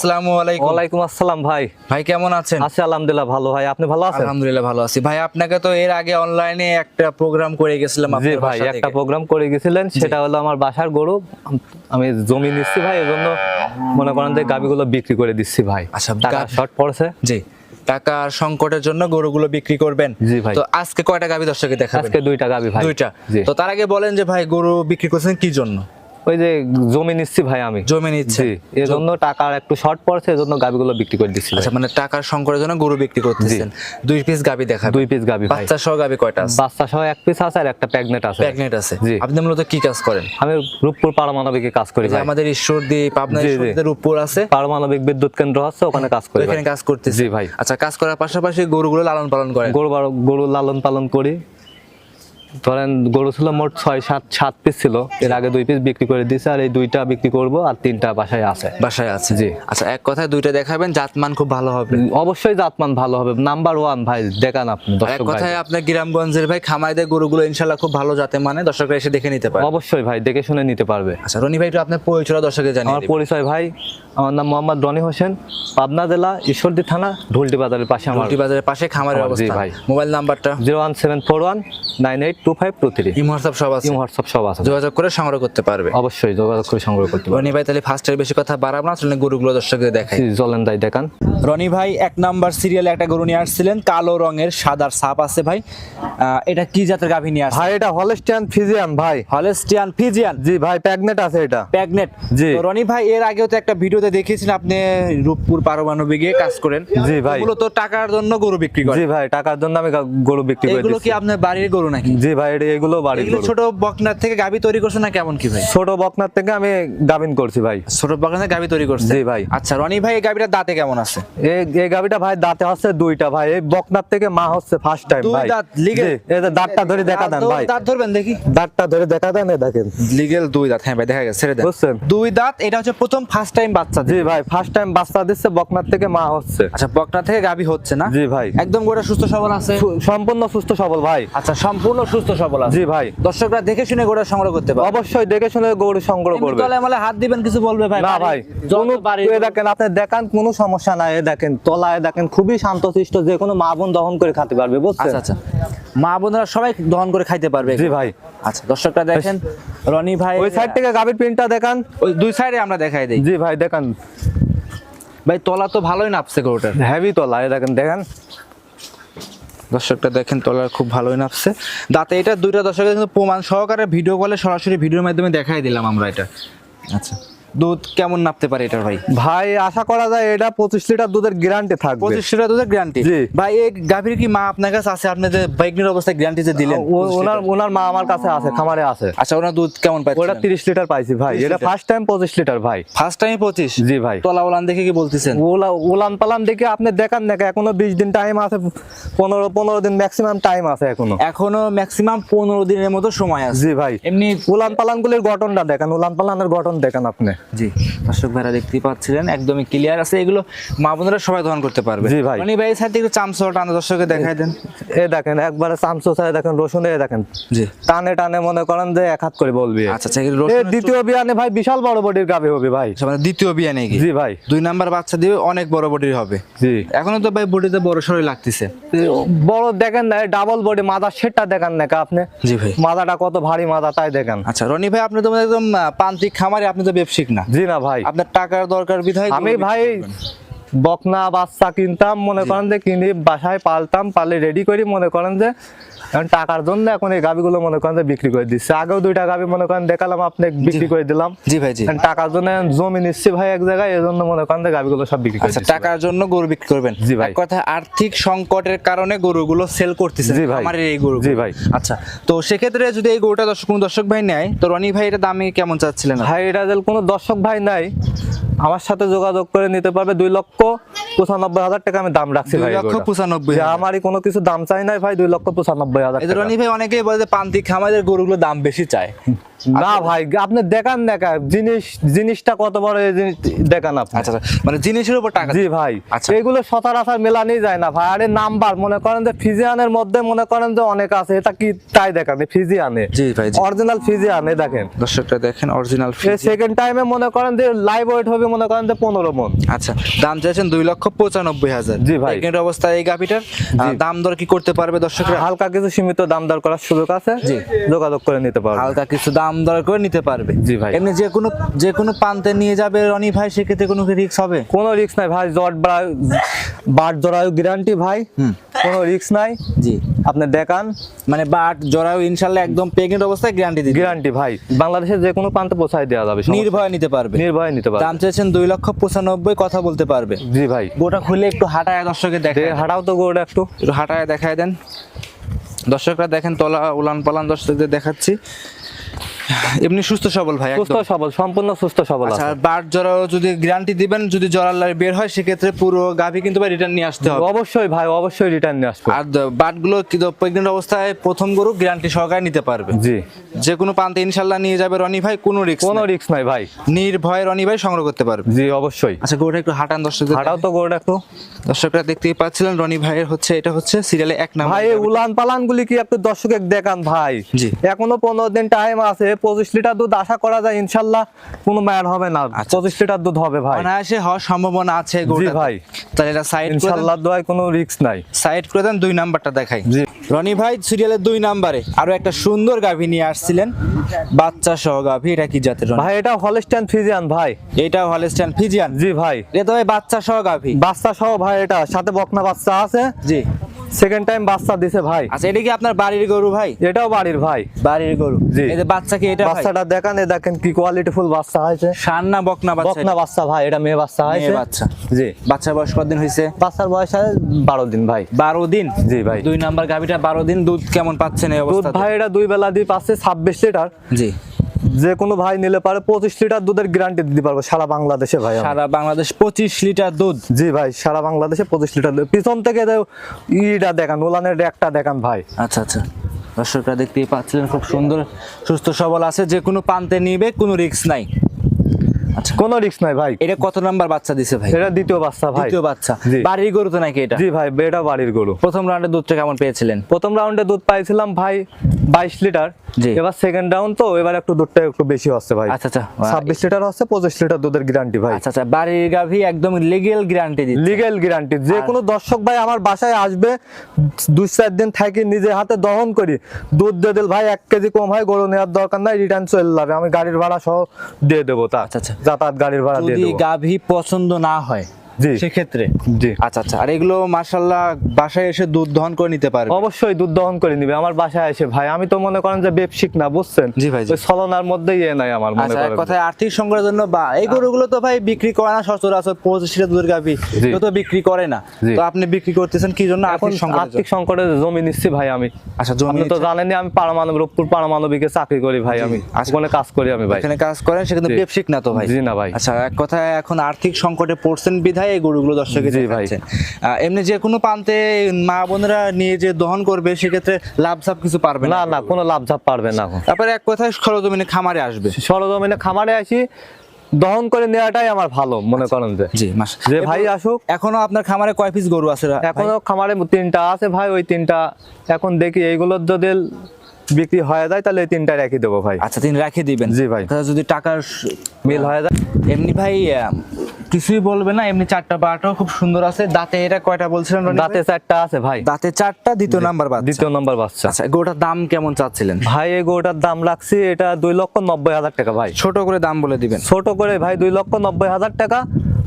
আসসালামু আলাইকুম। ওয়ালাইকুম আসসালাম ভাই। ভাই কেমন আছেন? আছি আলহামদুলিল্লাহ ভালো ভাই। আপনি ভালো আছেন? আলহামদুলিল্লাহ ভালো আছি। ভাই আপনাকে তো এর আগে অনলাইনে একটা প্রোগ্রাম করে গেছিলাম জি ভাই একটা প্রোগ্রাম করে গেছিলেন সেটা হলো আমার বাসার গরু। আমি জমি নিচ্ছি ভাই এজন্য মনে করেন যে গাবিগুলো বিক্রি করে দিচ্ছি ভাই। আচ্ছা, টাকা শর্ট পড়ছে। জি টাকার সংকটের জন্য গরুগুলো বিক্রি করবেন। জি ভাই। তো আজকে কয়টা গাবি দর্শকে দেখাবেন? আজকে দুইটা গাবি ভাই। দুইটা। তো তার আগে বলেন যে ভাই গরু বিক্রি করছেন কি জন্য? ওই যে জমি নিচ্ছি ভাই আমি। জমি নিচ্ছে। জি এজন্য টাকার একটু শর্ট পড়ছে এজন্য গাবিগুলো বিক্রি করে দিচ্ছি আচ্ছা মানে টাকার সংকটের জন্য গরু বিক্রি করতেছেন। দুই পিস গাবি দেখাবেন দুই পিস গাবি ভাই। বাচ্চা সহ গাবি কয়টা আছে? বাচ্চা সহ এক পিস আছে আর একটা প্রেগনেট আছে। প্রেগনেন্ট আছে। জি। আপনি মূলত কি কাজ করেন? আমি রূপপুর পারমাণবিকে কাজ করি ভাই। আমাদের ঈশ্বরদী পাবনা। ঈশ্বরদীর উপর আছে। পারমাণবিক বিদ্যুৎ কেন্দ্র আছে ওখানে কাজ করি। এখানে কাজ করতেছি ভাই। আচ্ছা কাজ করার পাশাপাশি গরুগুলো লালন পালন করেন। গরু গরু লালন পালন করি। ধরেন গরু ছিল মোট ছয় সাত সাত পিস ছিল। এর আগে দুই পিস বিক্রি করে দিয়েছে আর এই দুইটা বিক্রি করব আর তিনটা বাসায় আছে। বাসায় আছে। জি। আচ্ছা এক কথায় দুইটা দেখাবেন জাতমান খুব ভালো হবে। অবশ্যই জাতমান ভালো হবে। নাম্বার ওয়ান ভাই দেখান আপনি এক কথায় আপনার গ্রামগঞ্জের ভাই খামাইদের গরুগুলো ইনশাল্লাহ খুব ভালো জাতে মানে দর্শকরা এসে দেখে নিতে পারে অবশ্যই ভাই দেখে শুনে নিতে পারবে। আচ্ছা রনি ভাই একটু আপনার পরিচয় দর্শকের জানিয়ে আমার পরিচয় ভাই আমার নাম মোহাম্মদ রনি হোসেন পাবনা জেলা ঈশ্বরদী থানা ঢুলটি বাজারের পাশে আমার রুটি বাজারের পাশে খামারের অবস্থা ভাই। মোবাইল নাম্বারটা? Zero one seven four one nine eight two five two three. Imo WhatsApp সব আছে? হোয়াটসঅ্যাপ সব আছে। যোগাযোগ করে সংগ্রহ করতে পারবে। অবশ্যই যোগাযোগ করে সংগ্রহ করতে পারবে। রনি ভাই তাহলে ফার্স্টের বেশি কথা বাড়াবো না আসলে গরুগুলো দর্শকদের দেখাই। চলেন তাই দেখান। রনি ভাই এক নাম্বার সিরিয়ালে একটা গরু নিয়ে আসছিলেন কালো রঙের সাদার সাপ আছে ভাই। এটা কি জাতের গাভী নিয়ে আসছে ভাই এটা হলস্টিয়ান ফিজিয়ান ভাই। হলেস্টিয়ান ফিজিয়ান জি ভাই প্যাগনেট আছে এটা। প্যাগনেট জি। রনি ভাই এর আগেও তো একটা ভিডিওতে দেখিয়েছেন আপনি রূপপুর পারমাণবিকে কাজ করেন। জি ভাই। মূলত টাকার জন্য গরু বিক্রি করেন জি ভাই টাকার জন্য আমি গরু বিক্রি করি এগুলো কি আপনার বাড়ির গরু নাকি? জি ভাই এটা এগুলো বাড়ির এগুলো। ছোট বকনার থেকে গাবি তৈরি করছে না কেমন কি ভাই? ছোট বকনার থেকে আমি গাবিন করছি ভাই। ছোট বকনার গাবি তৈরি করছে? জি ভাই। আচ্ছা রনি ভাই এই গাবিটার দাঁতে কেমন আছে? এই এই গাবিটা ভাই দাঁতে হচ্ছে দুইটা ভাই। এই বকনার থেকে মা হচ্ছে ফার্স্ট টাইম দুই দাঁত? জি, এই দাঁতটা ধরে দেখা দেন ভাই। দাঁত ধরবেন দেখি। দাঁতটা ধরে দেখা দেন দেখেন। লিগেল দুই দাঁত হ্যাঁ ভাই দেখা গেছে ছেড়ে দেন। বুঝছেন? দুই দাঁত এটা হচ্ছে প্রথম ফার্স্ট টাইম বাচ্চা জি ভাই ফার্স্ট টাইম বাচ্চা দিচ্ছে বকনার থেকে মা হচ্ছে। আচ্ছা বকনা থেকে গাবি হচ্ছে না? জি ভাই। একদম গোটা সুস্থ সবল আছে? সম্পূর্ণ সুস্থ সবল ভাই। আচ্ছা সম্পূর্ণ সুস্থ সবল আছে। জি ভাই। দর্শকরা দেখে শুনে গোটা সংগ্রহ করতে পারে। অবশ্যই দেখে শুনে গরু সংগ্রহ করবে। তলে মলে হাত দিবেন কিছু বলবে ভাই? না ভাই কোনো দেখেন আপনি দেখান কোনো সমস্যা নাই দেখেন তলায় দেখেন খুবই শান্তশিষ্ট যে কোনো মা বোন দহন করে খেতে পারবে বুঝছেন? আচ্ছা আচ্ছা। মা বোনেরা সবাই দহন করে খাইতে পারবে। জি ভাই। আচ্ছা দর্শকরা দেখেন রনি ভাই ওই সাইড থেকে গাভীর প্রিন্টটা দেখান। ওই দুই সাইডে আমরা দেখাই দেই। জি ভাই দেখান। ভাই তলা তো ভালোই নাপছে গরুটার। হেভি তলা দেখেন দেখেন। দর্শকটা দেখেন তলার খুব ভালোই নাপছে দাঁতে এটা দুইটা দর্শকের কিন্তু প্রমাণ সহকারে ভিডিও কলে সরাসরি ভিডিওর মাধ্যমে দেখাই দিলাম আমরা এটা। আচ্ছা। দুধ কেমন নাপতে পারে এটার ভাই? ভাই আশা করা যায় এটা পঁচিশ লিটার দুধের গ্যারান্টি থাকবে। পঁচিশ লিটার দুধের গ্যারান্টি ভাই এই গাভীর কি মা আপনার কাছে আছে? আপনি যে বাইকনির অবস্থায় গ্যারান্টি যে দিলেন? ওনার ওনার মা আমার কাছে আছে খামারে আছে। আচ্ছা ওনার দুধ কেমন পাই ওটা তিরিশ লিটার পাইছি ভাই। এটা ফার্স্ট টাইম পঁচিশ লিটার ভাই। ফার্স্ট টাইম পঁচিশ? জি ভাই। তলা ওলান দেখে কি বলতেছেন? ওলা উলান পালান দেখে আপনি দেখান না এখনও বিশ দিন টাইম আছে পনেরো পনেরো দিন ম্যাক্সিমাম টাইম আছে এখনও। এখনও ম্যাক্সিমাম পনেরো দিনের মতো সময় আছে। জি ভাই। এমনি উলান পালান গুলির গঠনটা দেখেন উলান পালানের গঠন দেখেন আপনি। জি। দর্শক ভাইরা দেখতেই পাচ্ছিলেন একদমই ক্লিয়ার আছে। এগুলো মা বোনেরা সবাই দহন করতে পারবে। জি ভাই। মানে ভাই সাইড থেকে চামচল টানা দর্শকে দেখাই দেন। এ দেখেন একবারে চামচো চাই দেখেন রসুন এ দেখেন। জি। টানে টানে মনে করেন যে এক হাত করে বলবি। আচ্ছা আচ্ছা এ দ্বিতীয় বিয়ানে ভাই বিশাল বড় বডির গাবে হবে ভাই। আচ্ছা, মানে দ্বিতীয় বিয়ে নাকি জি ভাই। দুই নাম্বার বাচ্চা দিবে অনেক বড় বডির হবে। জি। এখনও তো ভাই বডিতে বড় সরই লাগতেছে। বড় দেখেন না ডাবল বডি মাথা সেটটা দেখেন না আপনি? জি ভাই। মাথাটা কত ভারী মাথা তাই দেখেন। আচ্ছা রনি ভাই আপনি তো মানে একদম প্রান্তিক খামারে আপনি তো ব্যবসায়িক না। জি না ভাই। আপনার টাকার দরকার বিধায় আমি ভাই বকনা বাচ্চা কিনতাম মনে করেন যে কিনে বাসায় পালতাম পালে রেডি করি মনে করেন যে এখন টাকার জন্য এখন এই গাবিগুলো মনে করেন বিক্রি করে দিচ্ছে। আগেও দুইটা গাবি মনে করেন দেখালাম আপনি বিক্রি করে দিলাম। জি ভাই জি। টাকার জন্য জমি নিচ্ছি ভাই এক জায়গায় এই জন্য মনে করেন গাবিগুলো সব বিক্রি করে আচ্ছা টাকার জন্য গরু বিক্রি করবেন। জি ভাই। কথা আর্থিক সংকটের কারণে গরুগুলো সেল করতেছে জি ভাই। আমাদের এই গরু জি ভাই। আচ্ছা তো সেক্ষেত্রে যদি এই গরুটা দর্শক কোনো দর্শক ভাই নেয় তো রনি ভাই এটা দামি কেমন চাচ্ছিলেন? ভাই এটা যে কোনো দর্শক ভাই নাই আমার সাথে যোগাযোগ করে নিতে পারবে দুই লক্ষ পঁচানব্বই হাজার টাকা আমি দাম রাখছি ভাই লক্ষ পঁচানব্বই আমার আমারই কোনো কিছু দাম চাই নাই ভাই দুই লক্ষ পঁচানব্বই হাজার ভাই অনেকেই বলে যে পান্তি খামারের গরুগুলো দাম বেশি চায়। না ভাই আপনি দেখান দেখা জিনিস জিনিসটা কত বড় জিনিস দেখান আপনি। আচ্ছা আচ্ছা, মানে জিনিসের উপর টাকা জি ভাই আচ্ছা। এগুলো সচরাচর মেলানি যায় না ভাই আরে নাম্বার মনে করেন যে ফিজিয়ানের মধ্যে মনে করেন যে অনেক আছে এটা কি তাই দেখান ফিজিয়ানে। জি ভাই অরিজিনাল ফিজিয়ানে দেখেন। দর্শকটা দেখেন অরিজিনাল সেকেন্ড টাইমে মনে করেন যে লাইভ ওয়েট হবে মনে করেন যে পনেরো মন। আচ্ছা দাম চাইছেন দুই লক্ষ পঁচানব্বই হাজার। জি ভাই। প্রেগনেন্ট অবস্থায় এই গাভিটার। দাম দর কি করতে পারবে দর্শকরা? হালকা কিছু সীমিত দাম দর করার সুযোগ আছে। জি। যোগাযোগ করে নিতে পারবে। হালকা কিছু দাম দর করে নিতে পারবে। জি ভাই। এমনি যে কোনো যে কোনো প্রান্তে নিয়ে যাবে রনি ভাই সেক্ষেত্রে কোনো রিস্ক হবে? কোনো রিস্ক নাই ভাই জট বা বাট জরায়ু গ্যারান্টি ভাই। হুম। কোনো রিস্ক নাই। জি। আপনি দেখান। মানে বাট জরায়ু ইনশাল্লাহ একদম প্রেগনেন্ট অবস্থায় গ্যারান্টি দিবে। গ্যারান্টি ভাই বাংলাদেশের যে কোনো প্রান্তে পৌঁছায় দেওয়া যাবে নির্ভয় নিতে পারবে। নির্ভয়ে নিতে পারবে। দাম চাইছেন দুই লক্ষ পঁচানব্বই কথা বলতে পারবে। জি ভাই। গোটা খুলে একটু হাঁটায় দর্শকে দেখে হাঁটাও তো গোটা একটু। একটু হাঁটায় দেখায় দেন। দর্শকরা দেখেন তলা উলান পালান দর্শকদের দেখাচ্ছি। এমনি সুস্থ সবল ভাই সুস্থ সবল সম্পূর্ণ সুস্থ সবল আচ্ছা বাট জরা যদি গ্যারান্টি দিবেন যদি জরার লাই বের হয় সেক্ষেত্রে পুরো গাভি কিন্তু ভাই রিটার্ন নিয়ে আসতে হবে। অবশ্যই ভাই অবশ্যই রিটার্ন নিয়ে আসবে। আর বাটগুলো কিন্তু প্রেগনেন্ট অবস্থায় প্রথম গরু গ্যারান্টি সহকারে নিতে পারবে। জি। যে কোনো প্রান্তে ইনশাল্লাহ নিয়ে যাবে রনি ভাই কোনো রিস্ক কোনো রিস্ক নাই ভাই। নির্ভয় রনি ভাই সংগ্রহ করতে পারবে। জি অবশ্যই। আচ্ছা গরুটা একটু হাঁটান দর্শকদের। হাঁটাও তো গরুটা একটু। দর্শকরা দেখতেই পাচ্ছিলেন রনি ভাইয়ের হচ্ছে এটা হচ্ছে সিরিয়ালে এক নাম্বার ভাই উলান পালান গুলি কি একটু দর্শকে দেখান ভাই? জি। এখনও পনেরো দিন টাইম আছে পঁচিশ লিটার দুধ আশা করা যায় ইনশাল্লাহ কোনো ম্যান হবে না। আচ্ছা। পঁচিশ লিটার দুধ হবে ভাই। অনায়াসে হওয়ার সম্ভাবনা আছে গরুটা ভাই। তাহলে এটা সাইড ইনশাল্লাহ দোয়ায় কোনো রিস্ক নাই। সাইড করে দেন দুই নাম্বারটা দেখাই। জি। রনি ভাই সিরিয়ালের দুই নাম্বারে আরও একটা সুন্দর গাভী নিয়ে আসছিলেন। বাচ্চা সহ গাভী এটা কি জাতের ভাই এটা হলস্টাইন ফিজিয়ান ভাই। এটা হলেস্টাইন ফিজিয়ান জি ভাই। এটা তো ভাই বাচ্চা সহ গাভী। বাচ্চা সহ ভাই এটা সাথে বকনা বাচ্চা আছে। জি। সেকেন্ড টাইম বাচ্চা দিছে ভাই। আচ্ছা এটা কি আপনার বাড়ির গরু ভাই? এটাও বাড়ির ভাই। বাড়ির গরু। জি। এই যে বাচ্চা কি এটা বাচ্চাটা দেখান এ দেখেন কি কোয়ালিটি ফুল বাচ্চা হয়েছে। সার না বকনা বাচ্চা বকনা বাচ্চা ভাই এটা মেয়ে বাচ্চা মেয়ে বাচ্চা। জি। বাচ্চার বয়স কতদিন হয়েছে? বাচ্চার বয়স আছে বারো দিন ভাই। বারো দিন? জি ভাই। দুই নাম্বার গাভীটা বারো দিন দুধ কেমন পাচ্ছেন এই দুধ ভাই এটা দুই বেলা দিয়ে পাচ্ছে ছাব্বিশ লিটার। জি। যে কোনো ভাই নিলে পারে পঁচিশ লিটার দুধের গ্যারান্টি দিতে পারব সারা বাংলাদেশে ভাই। সারা বাংলাদেশ পঁচিশ লিটার দুধ। জি ভাই সারা বাংলাদেশে পঁচিশ লিটার দুধ। পিছন থেকে ইটা দেখান ওলানের একটা দেখান ভাই। আচ্ছা আচ্ছা। দর্শকরা দেখতেই পাচ্ছিলেন খুব সুন্দর সুস্থ সবল আছে। যে কোনো পান্তে নিবে কোনো রিস্ক নাই। আচ্ছা। কোনো রিস্ক নাই ভাই। এটা কত নাম্বার বাচ্চা দিছে ভাই? এটা দ্বিতীয় বাচ্চা ভাই। দ্বিতীয় বাচ্চা। বাড়ির গরু তো নাকি এটা? জি ভাই এটা বাড়ির গরু। প্রথম রাউন্ডে দুধটা কেমন পেয়েছিলেন? প্রথম রাউন্ডে দুধ পাইছিলাম ভাই বাইশ লিটার। এবার সেকেন্ড রাউন্ড তো এবার একটু দুধটা একটু বেশি হচ্ছে ভাই। আচ্ছা আচ্ছা। ছাব্বিশ লিটার হচ্ছে পঁচিশ লিটার দুধের গ্যারান্টি ভাই। আচ্ছা আচ্ছা। বাড়ির গাভী একদম লিগেল গ্যারান্টি লিগেল গ্যারান্টি যে কোনো দর্শক ভাই আমার বাসায় আসবে দুই চার দিন থাকি নিজে হাতে দহন করি। দুধ দিয়ে দিল ভাই এক কেজি কম হয় গরু নেওয়ার দরকার নাই রিটার্ন চলে যাবে। আমি গাড়ির ভাড়া সহ দিয়ে দেবো তা। আচ্ছা, আচ্ছা। যাতায়াত গাড়ির ভাড়া দিয়ে যদি দেবো। গাভী পছন্দ না হয় জি। সেক্ষেত্রে। জি। আচ্ছা আচ্ছা। আর এগুলো মার্শাল্লাহ বাসায় এসে দুধ দহন করে নিতে পারবে? অবশ্যই দুধ দহন করে নিবে। আমার বাসায় এসে ভাই আমি তো মনে করেন যে বেপসিক না বুঝছেন? জি ভাই, ছলনার মধ্যেই এ নাই আমার মনে আচ্ছা করেন। কথায় আর্থিক সংকটের জন্য বা এই গরুগুলো তো ভাই বিক্রি করে না সচরাচর পঁচিশ লিটার দুধের গাভী। তো বিক্রি করে না। তো আপনি বিক্রি করতেছেন কি জন্য এখন আর্থিক? সংকটে জমি নিচ্ছি ভাই আমি। আচ্ছা জমি তো জানেনই আমি পারমাণবিক রূপপুর পারমাণবিকে চাকরি করি ভাই আমি। আচ্ছা। ওখানে কাজ করি আমি ভাই। এখানে কাজ করেন সেখানে জি। ব্যবসিক না তো ভাই। জি না ভাই। আচ্ছা এক কথায় এখন আর্থিক সংকটে পড়ছেন বিধায় এই গরুগুলো দর্শকে জি ভাই। এমনি যে কোনো প্রান্তে মা বোনেরা নিয়ে যে দহন করবে সেক্ষেত্রে লাভ সাপ কিছু পারবে না না কোনো লাভ ঝাপ পারবে না তারপরে এক কথায় সরজমিনে খামারে আসবে। সরজমিনে খামারে আসি দহন করে নেওয়াটাই আমার ভালো মনে করেন যে। জি মাস যে ভাই আসুক। এখনও আপনার খামারে কয় পিস গরু আছে? এখনও খামারে তিনটা আছে ভাই ওই তিনটা। এখন দেখি এইগুলোর যদি বিক্রি হয়ে যায় তাহলে তিনটা রেখে দেবো ভাই। আচ্ছা তিনি রেখে দিবেন। জি ভাই। যদি টাকার মিল হয়ে যায়। এমনি ভাই কিছুই বলবে না এমনি চারটা বারোটাও খুব সুন্দর আছে। দাঁতে এটা কয়টা বলছিলেন দাঁতে চারটা আছে ভাই। দাঁতে চারটা দ্বিতীয় নাম্বার বাচ্চা। দ্বিতীয় নাম্বার বাচ্চা। আচ্ছা গোটার দাম কেমন চাচ্ছিলেন? ভাই এই গোটার দাম লাগছে এটা দুই লক্ষ নব্বই হাজার টাকা ভাই। ছোট করে দাম বলে দিবেন। ছোট করে ভাই দুই লক্ষ নব্বই হাজার টাকা।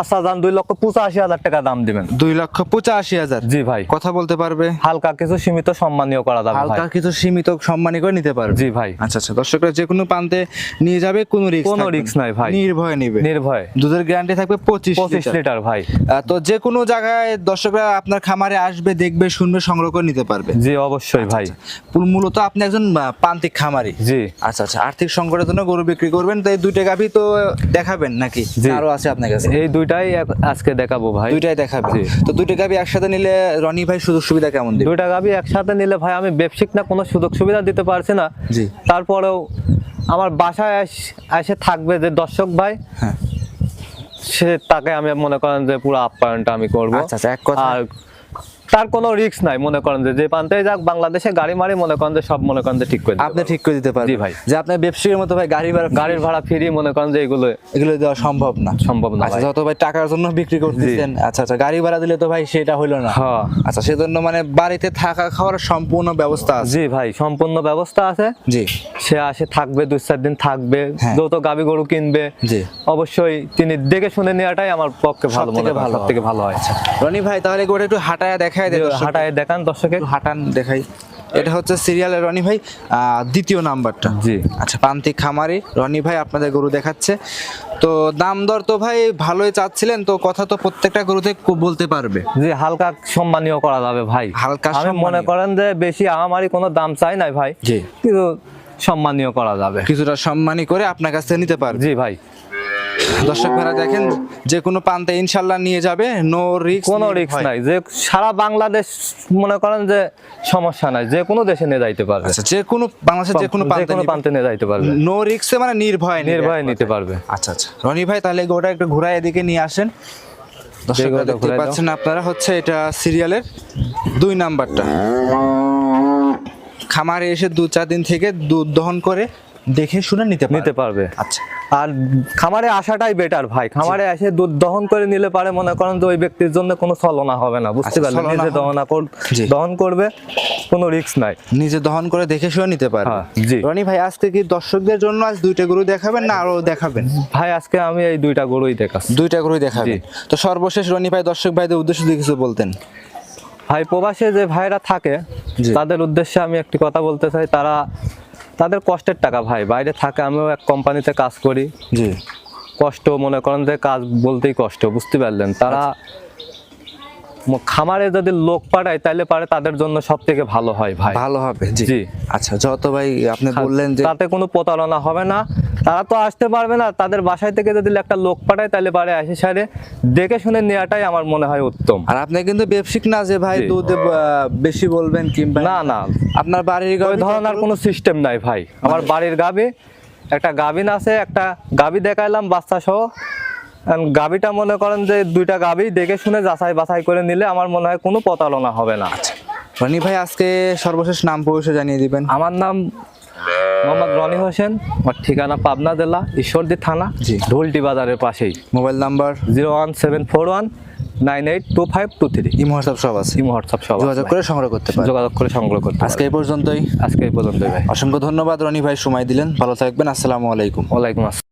আচ্ছা যান দুই লক্ষ পঁচাশি হাজার টাকা দাম দিবেন। দুই লক্ষ পঁচাশি হাজার? জি ভাই। কথা বলতে পারবে? হালকা কিছু সীমিত সম্মানীয় করা যাবে হালকা কিছু সীমিত সম্মানী করে নিতে পারবে? জি ভাই। আচ্ছা আচ্ছা দর্শকরা যে কোনো প্রান্তে নিয়ে যাবে কোনো রিস্ক কোনো risk নাই ভাই। নির্ভয়ে নিবে। নির্ভয়। দুধের গ্যারান্টি থাকবে পঁচিশ পঁচিশ লিটার ভাই। তো যে কোনো জায়গায় দর্শকরা আপনার খামারে আসবে দেখবে শুনবে সংগ্রহ করে নিতে পারবে। জি অবশ্যই ভাই। মূলত আপনি একজন প্রান্তিক খামারি। জি। আচ্ছা আচ্ছা আর্থিক সংকটের জন্য গরু বিক্রি করবেন তো এই দুইটা গাভি তো দেখাবেন নাকি। আরও আছে আপনার কাছে। এই দুইটাই আজকে দেখাবো ভাই। দুইটাই দেখাবেন তো দুইটা গাবি একসাথে নিলে রনি ভাই সুযোগ সুবিধা কেমন দিবে? দুইটা গাবি একসাথে নিলে ভাই আমি ব্যবসায়িক না কোনো সুযোগ সুবিধা দিতে পারছি না। জি। তারপরেও আমার বাসায় এস- এসে থাকবে যে দর্শক ভাই হ্যাঁ। সে তাকে আমি মনে করেন যে পুরো আপ্যায়নটা আমি করব। আচ্ছা, আচ্ছা, এক কথা- আর তার কোনো রিস্ক নাই মনে করেন যে যে প্রান্তে যাক বাংলাদেশে গাড়ি মারি মনে করেন যে সব মনে করেন যে ঠিক করে আপনি ঠিক করে দিতে পারবেন। জি ভাই। যে আপনার ব্যবসায়ীর মতো ভাই গাড়ি ভাড়া গাড়ির ভাড়া ফ্রি মনে করেন যে এগুলো এগুলো দেওয়া সম্ভব না। সম্ভব না আচ্ছা। যত ভাই টাকার জন্য বিক্রি করতেছেন আচ্ছা আচ্ছা গাড়ি ভাড়া দিলে তো ভাই সেটা হইল না। হ্যাঁ। আচ্ছা সেজন্য মানে বাড়িতে থাকা খাওয়ার সম্পূর্ণ ব্যবস্থা আছে। জি ভাই সম্পূর্ণ ব্যবস্থা আছে। জি। সে আসে থাকবে দুই চার দিন থাকবে হ্যাঁ। যত গাবি গরু কিনবে জি। অবশ্যই তিনি দেখে শুনে নেওয়াটাই আমার পক্ষে ভালো মনে সবথেকে ভালো ভালো সব থেকে ভালো হয়। রনি ভাই তাহলে একটু হাঁটায় দেখায় দেয়। হাঁটায় দেখান দর্শকে একটু হাঁটান দেখাই। এটা হচ্ছে সিরিয়ালের রনি ভাই দ্বিতীয় নাম্বারটা। জি। আচ্ছা প্রান্তিক খামারি রনি ভাই আপনাদের গরু দেখাচ্ছে। তো দাম দর তো ভাই ভালোই চাচ্ছিলেন তো কথা তো প্রত্যেকটা গরুতে বলতে পারবে। জি হালকা সম্মানীয় করা যাবে ভাই। হালকা আমি মনে করেন যে বেশি আমারই কোনো দাম চাই নাই ভাই। জি। কিন্তু সম্মানীয় করা যাবে। কিছুটা সম্মানী করে আপনার কাছ থেকে নিতে পারবে। জি ভাই। দর্শক ভাইরা দেখেন যে কোনো প্রান্তে ইনশাল্লাহ নিয়ে যাবে নো রিক্স কোনো রিস্ক নাই। যে সারা বাংলাদেশ মনে করেন যে সমস্যা নাই যে কোনো দেশে নিয়ে যাইতে পারবে। আচ্ছা যে কোনো বাংলাদেশের যে কোনো প্রান্তে কোনো প্রান্তে নিয়ে যাইতে পারবে। নো রিস্কে মানে নির্ভয় নির্ভয় নিতে পারবে। আচ্ছা আচ্ছা। রনি ভাই তাহলে গোটা একটু ঘোরা এদিকে নিয়ে আসেন। দর্শকরা গরুটা দেখতে পাচ্ছেন আপনারা হচ্ছে এটা সিরিয়ালের দুই নাম্বারটা। খামারে এসে দু চার দিন থেকে দুধ দহন করে দেখে শুনে নিতে নিতে পারবে। আচ্ছা। আর খামারে আসাটাই বেটার ভাই। খামারে এসে দুধ দহন করে নিলে পারে মনে করেন যে ওই ব্যক্তির জন্য কোনো ছলনা হবে না বুঝতে আচ্ছা, পারলেন? নিজে দহন। দহন করবে কোনো রিস্ক নাই। নিজে দহন করে দেখে শুনে নিতে পারে হ্যাঁ, জি। রনি ভাই আজকে কি দর্শকদের জন্য আজ দুইটা গরু দেখাবেন না আরও দেখাবেন? ভাই আজকে আমি এই দুইটা গরুই দেখাচ্ছি। দুইটা গরুই দেখাবেন। তো সর্বশেষ রনি ভাই দর্শক ভাইদের উদ্দেশ্য দিয়ে কিছু বলতেন। ভাই প্রবাসে যে ভাইরা থাকে তাদের উদ্দেশ্যে আমি একটি কথা বলতে চাই। তারা তাদের কষ্টের টাকা ভাই। বাইরে থাকে আমিও এক কোম্পানিতে কাজ করি। জি। কষ্ট মনে করেন যে কাজ বলতেই কষ্ট বুঝতে পারলেন? তারা খামারে যদি লোক পাঠায় তাহলে পারে তাদের জন্য সব থেকে ভালো হয় ভাই। ভালো হবে জি। জি। আচ্ছা যত ভাই আপনি বললেন যে তাতে কোনো প্রতারণা হবে না। তারা তো আসতে পারবে না তাদের বাসায় থেকে যদি একটা লোক পাঠায় তাহলে পারে আসে সারে। দেখে শুনে নেওয়াটাই আমার মনে হয় উত্তম। আর আপনি কিন্তু ব্যবসায়িক না যে ভাই দুধ বেশি বলবেন কিংবা না না। আপনার বাড়ির গাভী ধরনের কোনো সিস্টেম নাই ভাই। আমার বাড়ির গাবি একটা গাবিন আছে একটা গাবি দেখাইলাম বাচ্চা সহ। গাবিটা মনে করেন যে দুইটা গাবি দেখে শুনে যাচাই বাছাই করে নিলে আমার মনে হয় কোনো প্রতারণা হবে না। রনি ভাই আজকে সর্বশেষ নাম পরিচয় জানিয়ে দিবেন। আমার নাম মোহাম্মদ রনি হোসেন আমার ঠিকানা পাবনা জেলা ঈশ্বরদী থানা। ঢোলটি বাজারের পাশেই। Mobile number? Zero one seven four one nine eight two five two three. Imo WhatsApp সব আছে? ইমো হোয়াটসঅ্যাপ সব যোগাযোগ করে সংগ্রহ করতে পারেন। যোগাযোগ করে সংগ্রহ করতে আজকে এই পর্যন্তই। আজকে এই পর্যন্তই ভাই। অসংখ্য ধন্যবাদ রনি ভাই সময় দিলেন। ভালো থাকবেন আসসালামু আলাইকুম। ওয়ালাইকুম আসসালাম।